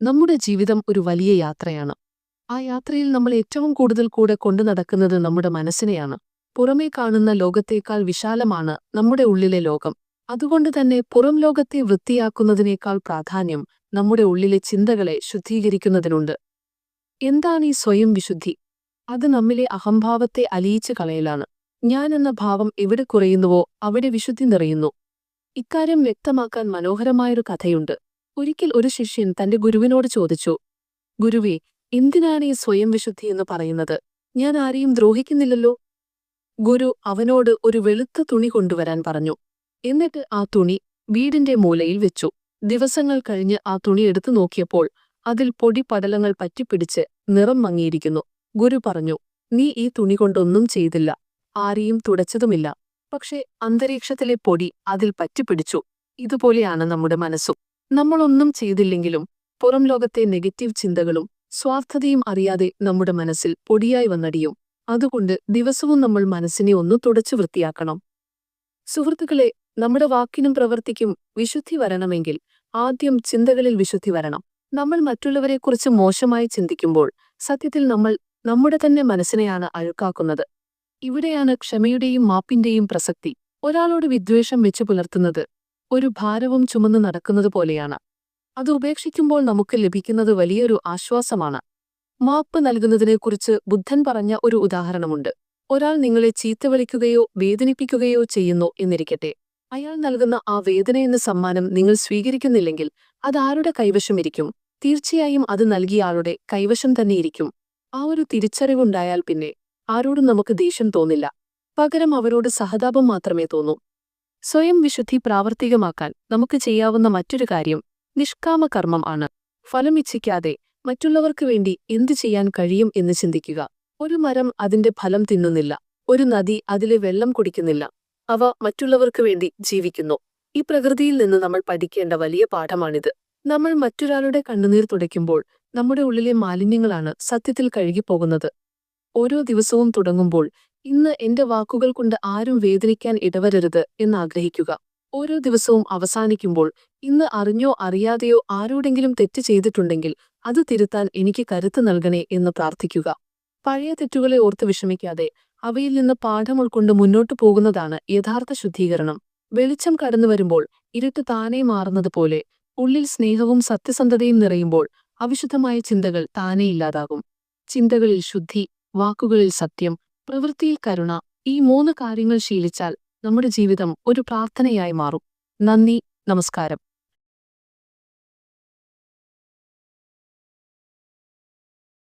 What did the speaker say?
നമ്മുടെ ജീവിതം ഒരു വലിയ യാത്രയാണ്. ആ യാത്രയിൽ നമ്മൾ ഏറ്റവും കൂടുതൽ കൂടെ കൊണ്ടു നടക്കുന്നത് നമ്മുടെ മനസ്സിനെയാണ്. പുറമേ കാണുന്ന ലോകത്തേക്കാൾ വിശാലമാണ് നമ്മുടെ ഉള്ളിലെ ലോകം. അതുകൊണ്ട് തന്നെ പുറം ലോകത്തെ വൃത്തിയാക്കുന്നതിനേക്കാൾ പ്രാധാന്യം നമ്മുടെ ഉള്ളിലെ ചിന്തകളെ ശുദ്ധീകരിക്കുന്നതിനുണ്ട്. എന്താണ് ഈ സ്വയം വിശുദ്ധി? അത് നമ്മിലെ അഹംഭാവത്തെ അലിയിച്ചു കളയലാണ്. ഞാൻ എന്ന ഭാവം എവിടെ കുറയുന്നുവോ അവിടെ വിശുദ്ധി നിറയുന്നു. ഇക്കാര്യം വ്യക്തമാക്കാൻ മനോഹരമായൊരു കഥയുണ്ട്. ഒരിക്കൽ ഒരു ശിഷ്യൻ തന്റെ ഗുരുവിനോട് ചോദിച്ചു ഗുരുവേ എന്തിനാണ് ഈ സ്വയം വിശുദ്ധി എന്ന് പറയുന്നത്? ഞാൻ ആരെയും ദ്രോഹിക്കുന്നില്ലല്ലോ? ഗുരു അവനോട് ഒരു വെളുത്ത തുണി കൊണ്ടുവരാൻ പറഞ്ഞു. എന്നിട്ട് ആ തുണി വീടിന്റെ മൂലയിൽ വെച്ചു. ദിവസങ്ങൾ കഴിഞ്ഞ് ആ തുണി എടുത്തു നോക്കിയപ്പോൾ അതിൽ പൊടി പടലങ്ങൾ പറ്റിപ്പിടിച്ച് നിറം മങ്ങിയിരിക്കുന്നു. ഗുരു പറഞ്ഞു നീ ഈ തുണി കൊണ്ടൊന്നും ചെയ്തില്ല. ആരെയും തുടച്ചതുമില്ല. പക്ഷേ അന്തരീക്ഷത്തിലെ പൊടി അതിൽ പറ്റിപ്പിടിച്ചു. ഇതുപോലെയാണ് നമ്മുടെ മനസ്സും. നമ്മളൊന്നും ചെയ്തില്ലെങ്കിലും പുറം ലോകത്തെ നെഗറ്റീവ് ചിന്തകളും സ്വാർത്ഥതയും അറിയാതെ നമ്മുടെ മനസ്സിൽ പൊടിയായി വന്നടിയും. അതുകൊണ്ട് ദിവസവും നമ്മൾ മനസ്സിനെ ഒന്ന് തുടച്ചു വൃത്തിയാക്കണം. സുഹൃത്തുക്കളെ നമ്മുടെ വാക്കിനും പ്രവൃത്തിക്കും വിശുദ്ധി വരണമെങ്കിൽ ആദ്യം ചിന്തകളിൽ വിശുദ്ധി വരണം. നമ്മൾ മറ്റുള്ളവരെക്കുറിച്ച് മോശമായി ചിന്തിക്കുമ്പോൾ സത്യത്തിൽ നമ്മൾ നമ്മുടെ തന്നെ മനസ്സിനെയാണ് അഴുക്കാക്കുന്നത്. ഇവിടെയാണ് ക്ഷമയുടെയും മാപ്പിന്റെയും പ്രസക്തി. ഒരാളോട് വിദ്വേഷം വെച്ചു പുലർത്തുന്നത് ഒരു ഭാരവും ചുമന്ന് നടക്കുന്നത് പോലെയാണ്. അത് ഉപേക്ഷിക്കുമ്പോൾ നമുക്ക് ലഭിക്കുന്നത് വലിയൊരു ആശ്വാസമാണ്. മാപ്പ് നൽകുന്നതിനെക്കുറിച്ച് ബുദ്ധൻ പറഞ്ഞ ഒരു ഉദാഹരണമുണ്ട്. ഒരാൾ നിങ്ങളെ ചീത്ത വിളിക്കുകയോ വേദനിപ്പിക്കുകയോ ചെയ്യുന്നു എന്നിരിക്കട്ടെ. അയാൾ നൽകുന്ന ആ വേദന എന്ന സമ്മാനം നിങ്ങൾ സ്വീകരിക്കുന്നില്ലെങ്കിൽ അത് ആരുടെ കൈവശമിരിക്കും തീർച്ചയായും അത് നൽകിയ ആളുടെ കൈവശം തന്നെയിരിക്കും ആ ഒരു തിരിച്ചറിവുണ്ടായാൽ പിന്നെ ആരോടും നമുക്ക് ദേഷ്യം തോന്നില്ല. പകരം അവരോട് സഹതാപം മാത്രമേ തോന്നൂ. സ്വയം വിശുദ്ധി പ്രാവർത്തികമാക്കാൻ നമുക്ക് ചെയ്യാവുന്ന മറ്റൊരു കാര്യം നിഷ്കാമ കർമ്മം ആണ് ഫലമിച്ഛിക്കാതെ മറ്റുള്ളവർക്ക് വേണ്ടി എന്തു ചെയ്യാൻ കഴിയും എന്ന് ചിന്തിക്കുക. ഒരു മരം അതിന്റെ ഫലം തിന്നുന്നില്ല. ഒരു നദി അതിലെ വെള്ളം കുടിക്കുന്നില്ല. അവ മറ്റുള്ളവർക്ക് വേണ്ടി ജീവിക്കുന്നു. ഈ പ്രകൃതിയിൽ നിന്ന് നമ്മൾ പഠിക്കേണ്ട വലിയ പാഠമാണിത്. നമ്മൾ മറ്റൊരാളുടെ കണ്ണുനീർ തുടയ്ക്കുമ്പോൾ നമ്മുടെ ഉള്ളിലെ മാലിന്യങ്ങളാണ് സത്യത്തിൽ കഴുകിപ്പോകുന്നത്. ഓരോ ദിവസവും തുടങ്ങുമ്പോൾ ഇന്ന് എന്റെ വാക്കുകൾ കൊണ്ട് ആരും വേദനിക്കാൻ ഇടവരരുത് എന്നാഗ്രഹിക്കുക. ഓരോ ദിവസവും അവസാനിക്കുമ്പോൾ ഇന്ന് അറിഞ്ഞോ അറിയാതെയോ ആരോടെങ്കിലും തെറ്റ് ചെയ്തിട്ടുണ്ടെങ്കിൽ അത് തിരുത്താൻ എനിക്ക് കരുത്ത് നൽകണേ എന്ന് പ്രാർത്ഥിക്കുക. പഴയ തെറ്റുകളെ ഓർത്ത് വിഷമിക്കാതെ അവയിൽ നിന്ന് പാഠം ഉൾക്കൊണ്ട് മുന്നോട്ടു പോകുന്നതാണ് യഥാർത്ഥ ശുദ്ധീകരണം. വെളിച്ചം കടന്നു വരുമ്പോൾ ഇരുട്ട് താനേ മാറുന്നത് പോലെ ഉള്ളിൽ സ്നേഹവും സത്യസന്ധതയും നിറയുമ്പോൾ അവിശുദ്ധമായ ചിന്തകൾ താനേ ഇല്ലാതാകും. ചിന്തകളിൽ ശുദ്ധി വാക്കുകളിൽ സത്യം പ്രവൃത്തിയിൽ കരുണ. ഈ മൂന്ന് കാര്യങ്ങൾ ശീലിച്ചാൽ നമ്മുടെ ജീവിതം ഒരു പ്രാർത്ഥനയായി മാറും. നന്ദി. നമസ്കാരം.